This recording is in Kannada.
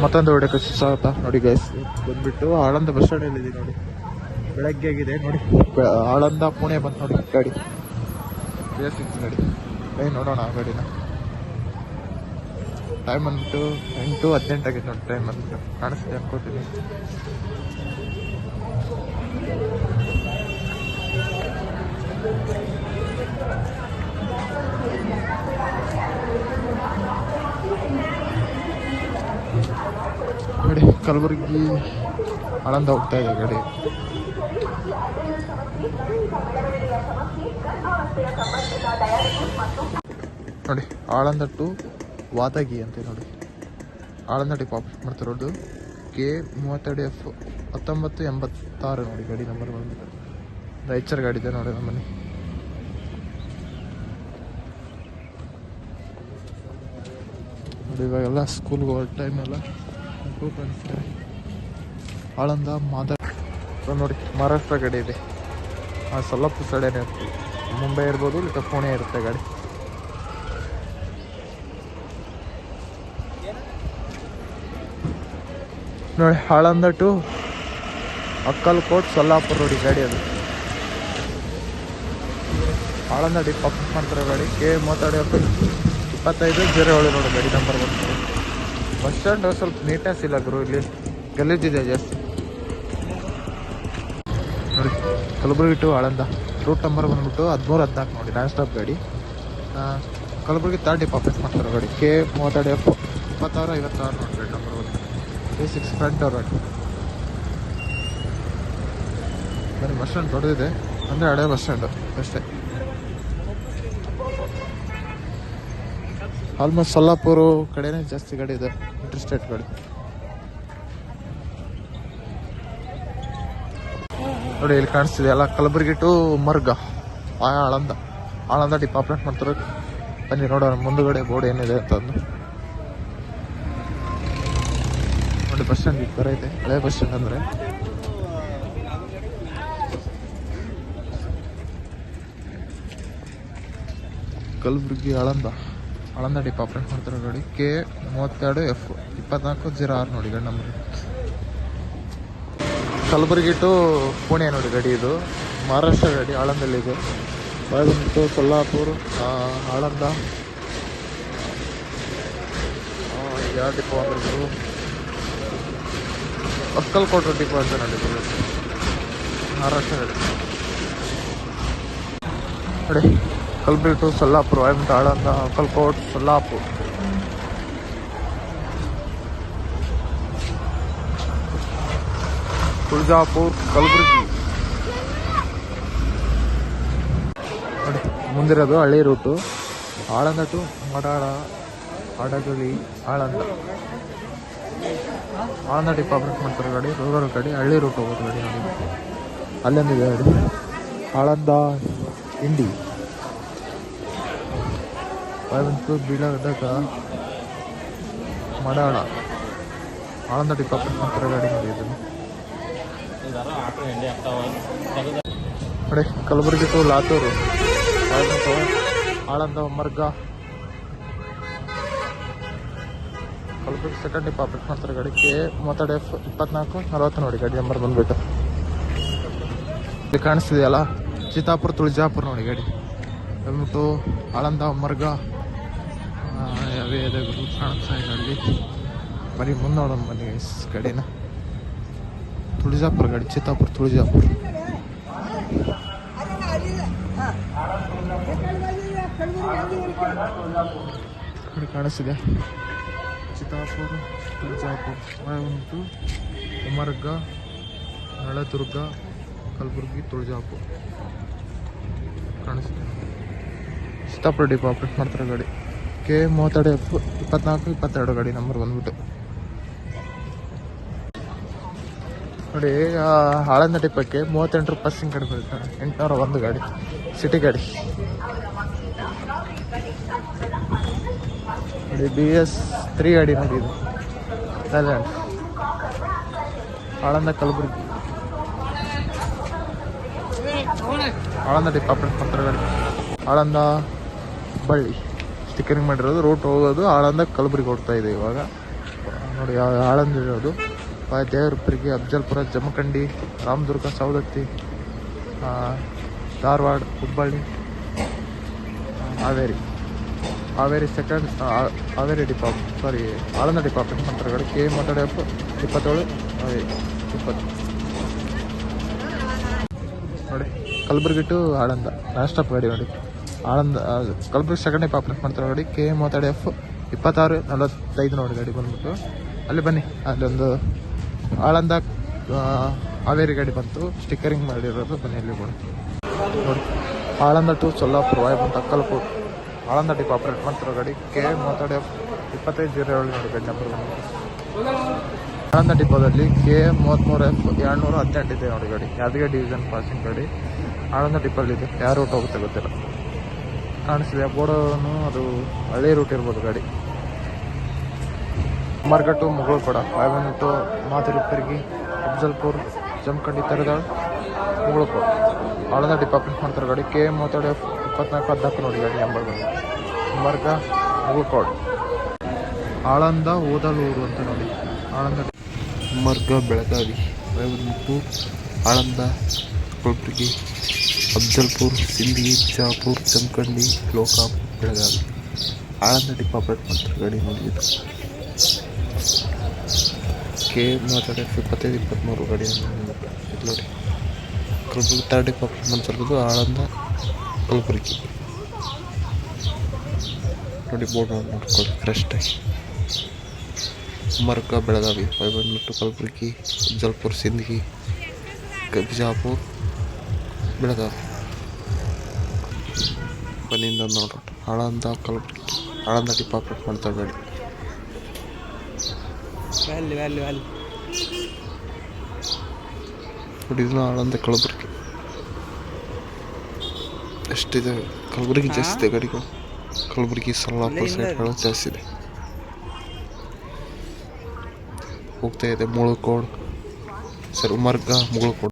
ಮತ್ತೊಂದು ಹೊಡೆಯಕ್ಕೆ ಸ್ವಾಗತ. ನೋಡಿ ಗೈಸ್ ಬಂದ್ಬಿಟ್ಟು ಆಳಂದ ಬಸ್ ಸ್ಟ್ಯಾಂಡ್ ಇದೆ ನೋಡಿ. ಬೆಳಗ್ಗೆ ಆಗಿದೆ, ನೋಡಿ. ಆಳಂದ ಪುಣೆ ಬಂತು ನೋಡಿ, ಗಾಡಿ. ಬೇಸಿಕ್ ಗಾಡಿ. ಏ, ನೋಡೋಣ ಆ ಗಾಡಿನ. ಟೈಮ್ ಬಂದ್ಬಿಟ್ಟು ಎಂಟು ಹದಿನೆಂಟು ಆಗಿದೆ ನೋಡಿ ಟೈಮ್ ಬಂದ್ಬಿಟ್ಟು. ಕಾಣಿಸ್ತೀನಿ ಅನ್ಕೋತೀನಿ. ಕಲಬುರಗಿ ಆಳಂದ ಹೋಗ್ತಾ ಇದೆ ಗಾಡಿ. ನೋಡಿ, ಆಳಂದ ಟು ವಾದಗಿ ಅಂತ ನೋಡಿ. ಆಳಂದ ಟಿಪ್ ಮಾಡ್ತಾ ಮಾಡ್ತಿರೋದು ಕೆ ಮೂವತ್ತೆರಡು ಎಫ್ ಹತ್ತೊಂಬತ್ತು ಎಂಬತ್ತಾರು ನೋಡಿ ಗಾಡಿ ನಂಬರ್ ಬಂದ್ಬಿಟ್ಟು ರೈಚರ್ ಗಾಡಿ ಇದೆ ನೋಡಿ ನಮ್ಮನೆ. ನೋಡಿ, ಇವಾಗೆಲ್ಲ ಸ್ಕೂಲ್ಗೆ ಹೋಗೋ ಟೈಮ್ ಆಳಂದ ಮಾದ ನೋಡಿ, ಮಹಾರಾಷ್ಟ್ರ ಗಾಡಿ ಇದೆ. ಆ ಸೊಲ್ಲಾಪುರ ಸೈಡೇನೆ ಇರುತ್ತೆ ಮುಂಬೈ ಇರ್ಬೋದು, ಇಲ್ಲ ಪುಣೆ ಇರುತ್ತೆ ಗಾಡಿ. ನೋಡಿ, ಆಳಂದ ಟು ಅಕ್ಕಲ್ಕೋಟ್ ಸೊಲ್ಲಾಪುರ ರೋಡಿ ಗಾಡಿ ಅದು. ಆಳಂದ ಡಿಪ್ ಅಪ್ ಮಾಡ್ತಾರೆ ಗಾಡಿ. ಕೆ ಮಾತಾಡಿ ಇಪ್ಪತ್ತೈದು ಜೀರೋ ಏಳು ನೋಡಿ ಗಾಡಿ ನಂಬರ್ ಬಂತು. ಬಸ್ ಸ್ಟ್ಯಾಂಡ್ ಸ್ವಲ್ಪ ನೀಟ್ನೆಸ್ ಇಲ್ಲ ಗುರು, ಇಲ್ಲಿ ಗಲೀಜಿದೆ ಜಾಸ್ತಿ ನೋಡಿ, Kalaburagi to Aland. Route number ಬಂದ್ಬಿಟ್ಟು ಹದಿಮೂರು ಹದಿನಾಲ್ಕು ನೋಡಿ ನಾನ್ ಸ್ಟಾಪ್ ಗಾಡಿ. ಕಲಬುರಗಿ ತರ್ಡ್ ಡಿಪ್ ಮಾಡ್ತಾರೆ ಗಾಡಿ ಕೆ ಮೂವತ್ತೆರಡು ಎಫ್ ಇಪ್ಪತ್ತಾರು ಐವತ್ತಾರು ನೋಡಿ ಗಾಡಿ ನಂಬರ್ ಒಂದು ಕೆ ಸಿಕ್ಸ್ ಫ್ರಂಟ್ ಅವ್ರ ಗಾಡಿ ಬಸ್ ಸ್ಟ್ಯಾಂಡ್ ದೊಡ್ಡದಿದೆ. ಅಂದರೆ ಹಳೆ ಬಸ್ ಸ್ಟ್ಯಾಂಡು ಅಷ್ಟೇ. ಆಲ್ಮೋಸ್ಟ್ ಸೊಲ್ಲಾಪುರ ಕಡೆನೇ ಜಾಸ್ತಿ ಗಾಡಿ ಇದೆ ಇಂಟರ್ಸ್ಟೇಟ್ ಗಾಡಿ. ನೋಡಿ, ಇಲ್ಲಿ ಕಾಣಿಸ್ತಿದೆ, ಎಲ್ಲ ಕಲಬುರಗಿ ಟು ಮರ್ಗ. ಆಳಂದ. ಆಳಂದ ಡಿಪಾರ್ಟ್ಮೆಂಟ್ ಮಾಡ್ತಾರೆ. ಬನ್ನಿ, ನೋಡೋಣ, ಮುಂದುಗಡೆ ಬೋರ್ಡ್ ಏನಿದೆ ಅಂತಂದು. ನೋಡಿ, ಬಸ್ ಸ್ಟ್ಯಾಂಡ್ ಈಗ ಇದೆ, ಹಳೆ ಬಸ್ ಸ್ಟ್ಯಾಂಡ್ ಅಂದರೆ. ಕಲಬುರಗಿ, ಆಳಂದ. ಆಳಂದ ಡಿಪಾರ್ಟ್ಮೆಂಟ್ ಮಾಡ್ತಾರೆ ಗಾಡಿ ಕೆ ಮೂವತ್ತೆರಡು ಎಫ್ ಇಪ್ಪತ್ನಾಲ್ಕು ಜೀರೋ ಆರು ನೋಡಿ ಗಾಡಿ ನಂಬರ್ ಕಲಬುರಗಿ ಟು ಪುಣೆ ನೋಡಿ ಗಾಡಿ ಇದು. ಮಹಾರಾಷ್ಟ್ರ ಗಾಡಿ ಆಳಂದಲ್ಲಿದೆ ಬಂದ್ಬಿಟ್ಟು ಸೊಲ್ಲಾಪುರ ಆ, ಆಳಂದ. ಯಾವ ಡಿಪೋ ಅಂದ್ರೆ ಅಕ್ಕಲ್ಕೋಟೆ ಡಿಪೋ ಅಂತ ನೋಡಿ ಮಹಾರಾಷ್ಟ್ರ ಗಾಡಿ. ನೋಡಿ. ಕಲಬುರಗಿ ಟು ಸೊಲ್ಲಾಪುರ ಬಂದ್ಬಿಟ್ಟು ಆಳಂದ ಅಕ್ಕಲ್ಕೋಟ್ ಸೊಲ್ಲಾಪುರ. ತುಳಜಾಪುರ್, ಕಲಬುರಗಿ. ಮುಂದಿರೋದು ಹಳ್ಳಿ ರೂಟು ಆಳಂದ ಟು ಮಡಾಳ ಆಡಗಳಿ ಆಳಂದ. ಆಳಂದ ಡಿಪಾರ್ಟ್ಮೆಂಟ್ ಮಾಡ್ತಾರೆ ಗಾಡಿ ರೂರಲ್ ಗಾಡಿ, ಹಳ್ಳಿ ರೂಟ್ ಹೋಗೋದು ಗಾಡಿ. ನೋಡಿ ಆಳಂದ ಇಂಡಿ ಬಂತು ಬೀಳದಾಗ ಮಡಾಳ ಆಳಂದ ಡಿಪಾರ್ಟ್ಮೆಂಟ್ ಮಾಡ್ತಾರೆ ಗಾಡಿ ನೋಡಿ ಇದನ್ನು ನೋಡಿ, ಕಲಬುರಗಿ ಟು ಲಾತೂರು. ಆಳಂದ ಟು ಮರ್ಗ. ಕಲಬುರಗಿ ಸೆಕೆಂಡ್ ಡಿಪಾರ್ಟ್ಮೆಂಟ್ ಮಾಡ್ತಾರೆ ಗಾಡಿಗೆ ಮೂವತ್ತೆರಡು ಎಫ್ ಇಪ್ಪತ್ನಾಲ್ಕು, ನಲವತ್ತು ನೋಡಿ, ಗಾಡಿ ನಂಬರ್ ಬಂದ್ಬಿಟ್ಟು. ಇಲ್ಲಿ ಕಾಣಿಸ್ತಿದೆಯಲ್ಲ? ಚಿತ್ತಾಪುರ, ತುಳಜಾಪುರ ನೋಡಿ ಗಾಡಿ. ಬಂದ್ಬಿಟ್ಟು ಆಳಂದ ಮರ್ಗ. ಆ, ಯಾವೇ ಇದೆ ಗುರು ಕಾಣಿಸ್ತಾ ಇದೆ ಬರೀ ಮುಂದೆ ನೋಡೋಣ ಬನ್ನಿ ಗಾಡಿನ ತುಳಜಾಪುರ ಗಾಡಿ ಚಿತ್ತಾಪುರ ತುಳಿಜಾಪುರ. ಕಡೆ ಚಿತ್ತಾಪುರ ತುಳಿಜಾಪುರ ಉಂಟು ಉಮರ್ಗ ನಳದುರ್ಗ ಕಲಬುರ್ಗಿ ತುಳಜಾಪುರ. ಕಾಣಿಸ್ತಿದೆ. ಚಿತ್ತಾಪುರ ಡಿಪೋ ಆಪ್ರೇಟ್ ಮಾಡ್ತಾರೆ ಗಾಡಿ. ಕೆ ಮೂವತ್ತೆರಡು ಎಫ್ ಇಪ್ಪತ್ನಾಲ್ಕು, ಇಪ್ಪತ್ತೆರಡು ಗಾಡಿ ನಂಬರ್ ಬಂದ್ಬಿಟ್ಟು. ನೋಡಿ ಆಳಂದ ಡಿಪ್ಪಕ್ಕೆ ಮೂವತ್ತೆಂಟು ರೂಪಾಯಿ ಸಿಂಗ್ ಗಾಡಿ ಬರುತ್ತೆ ಎಂಟುನೂರ ಒಂದು ಗಾಡಿ ಸಿಟಿ ಗಾಡಿ. ನೋಡಿ ಬಿ ಎಸ್ ತ್ರೀ ಗಾಡಿ ನೋಡಿ ಇದು. ಥೈಲ್ಯಾಂಡ್ ಆಳಂದ ಕಲಬುರಗಿ. ಆಳಂದ ಡಿಪಾರ್ಟ್ಮೆಂಟ್ ಗಾಡಿ. ಆಳಂದ ಬಳ್ಳಿ. ಸ್ಟಿಕ್ಕರಿಂಗ್ ಮಾಡಿರೋದು ರೂಟ್ ಹೋಗೋದು, ಆಳಂದ ಕಲಬುರಗಿ ಹೋಗ್ತಾ ಇದೆ ಇವಾಗ. ನೋಡಿ ಆಳಂದ ಇರೋದು. ಬಾಯ್ ದೇವರಪುರಿಗೆ Afzalpur, Jamkhandi, Ramdurg, Savadatti Dharwad, Hubballi Haveri. Haveri second Haveri depart sorry Aland department ಮಂತ್ರಗಳು ಕೆ ಮಾತಾಡಿ ಅಪ್ಪು ಇಪ್ಪತ್ತೇಳು ಇಪ್ಪತ್ತು. ನೋಡಿ ಕಲಬುರ್ಗಿ ಆಳಂದ. ನಾನ್ ಗಾಡಿ ನೋಡಿ. Aland Kalaburagi second second operate ಮಾಡ್ತಾರೆ ಗಾಡಿ ಕೆ ಮೂವತ್ತೆರಡು ಎಫ್ ಇಪ್ಪತ್ತಾರು, ನಲವತ್ತೈದು ನೋಡಿ ಗಾಡಿ ಬಂದ್ಬಿಟ್ಟು. ಅಲ್ಲಿ ಬನ್ನಿ, ಅಲ್ಲೊಂದು ಆಳಂದ ಹಾವೇರಿ ಗಾಡಿ ಬಂತು. ಸ್ಟಿಕ್ಕರಿಂಗ್ ಮಾಡಿರೋದು ಬನ್ನಿ ಅಲ್ಲಿ ಕೂಡ. ನೋಡಿ, ಆಳಂದ ಟು ಸೊಲ್ಲಾಪುರ ವಾಯುಬಂತ ಅಕ್ಕಲ್ಕೋಟ್ ಆಳಂದ ಡಿಪ್ ಆಪ್ರೇಟ್ ಮಾಡ್ತಿರೋ ಗಾಡಿ. ಕೆ ಮೂವತ್ತೆರಡು ಎಫ್ ಇಪ್ಪತ್ತೈದು ಜೀರೋ ಏಳು ನೋಡಿ ಗಾಡಿ ನಂಬರ್ ಆನಂದ ಡಿಪೋದಲ್ಲಿ ಕೆ ಮೂವತ್ತ್ಮೂರು ಎಫ್ ಎರಡುನೂರು ಹದಿನೆಂಟು ಇದೆ ನೋಡಿ ಗಾಡಿ. ಯಾದಗಿರಿ ಡಿವಿಷನ್ ಪಾಸಿಂಗ್ ಗಾಡಿ. ಆಳಂದ ಟಿಪ್ಪಲ್ಲಿ ಇದೆ. ಯಾರು ಹೋಗುತ್ತೆ ಗೊತ್ತಿಲ್ಲ. ಕಾಣಿಸ್ತಿದೆ. ಬೋಡೋನು ಅದು ಹಳೆ ರೂಟ್ ಇರ್ಬೋದು ಗಾಡಿ. ಮರ್ಗಟ್ಟು ಮುಗಳು ಕೂಡ. ಬಂದ್ಬಿಟ್ಟು ಮಾತಿರುಪ್ಪರ್ಗಿ ಅಫ್ಜಲ್ಪುರ್ ಜಮಖಂಡಿ ತೆರೆದಾಳ್ ಮುಗುಳ್ಕೋಡ್ ಆಳಂದ ಡಿಪಾರ್ಟ್ಮೆಂಟ್ ಮಾಡ್ತಾರೆ ಗಾಡಿ. ಕೆ ಮೂವತ್ತೆರಡು ಎಫ್ ಇಪ್ಪತ್ನಾಲ್ಕು, ಹದಿನಾಲ್ಕು ನೋಡಿ ಗಾಡಿ ನಂಬರ್ ಬಂದು. ಮರ್ಗ ಮುಗುಳ್ಕೋಡ್ ಆಳಂದ ಓದಲೂರು ಅಂತ ನೋಡಿ. ಆಳಂದ ಮರ್ಗ ಬೆಳಗಾವಿ ಬಂದ್ಬಿಟ್ಟು ಆಳಂದ ಕಲಬುರಗಿ ಅಫ್ಜಲ್ಪುರ್, ಸಿಂಧಿ, ಬಿಜಾಪುರ್ ಜಮಖಂಡಿ ಲೋಕಾಪ್, ಬೆಳಗಾವಿ. ಆಳಂದ ಡಿಪಾರ್ಟ್ಮೆಂಟ್ ಮಾಡ್ತಾರೆ ಗಾಡಿ ನೋಡಿ ಇದು ಕೆ ಮಾತಾಡಿ ಇಪ್ಪತ್ತೈದು ಇಪ್ಪತ್ತ್ಮೂರು ಗಾಡಿ ನೋಡಿ. ಕಲಬುರಗಿ ಥರ್ಡ್ ಡಿಪಾರ್ಟ್ಮೆಂಟ್ ಮಾಡ್ತಿರೋದು ಆಳಂದ, ಕಲಬುರಗಿ. ನೋಡಿ ಬೋರ್ಡ್ ನೋಡ್ಕೊಳ್ಳಿ ಕರೆಕ್ಟಾಗಿ ಮರ್ಕ ಬೆಳಗಾವಿ ಬಂದ್ಬಿಟ್ಟು ಕಲಬುರಗಿ, ಅಫ್ಜಲ್ಪುರ್ ಸಿಂದಗಿ ಬಿಜಾಪುರ್, ಬೆಳಗಾವಿ. ಬನ್ನಿಂದ ನೋಡ್ರಿ. ಆಳಂದ ಕಲಬುರಗಿ ಆಳಂದ ಡಿಪಾರ್ಟ್ಮೆಂಟ್ ಮಾಡ್ತಾರೆ ಗಾಡಿ ವ್ಯಾಲಿ ವ್ಯಾಲಿ ವ್ಯಾಲಿ ನೋಡಿ ಇದನ್ನ ಆಳಂದ ಕಲಬುರ್ಗಿ. ಎಷ್ಟಿದೆ? ಕಲಬುರ್ಗಿ ಜಾಸ್ತಿ ಇದೆ ಗಾಡಿಗಳು ಕಲಬುರ್ಗಿ ಸೊಲ್ಲಾಪುರ ಸೈಡ್ಗಳು ಜಾಸ್ತಿ ಇದೆ. ಹೋಗ್ತಾ ಇದೆ ಮುಳುಕೋಡ್. ಸರ್ ಉಮರ್ಗ ಮುಳುಕೋಡ್.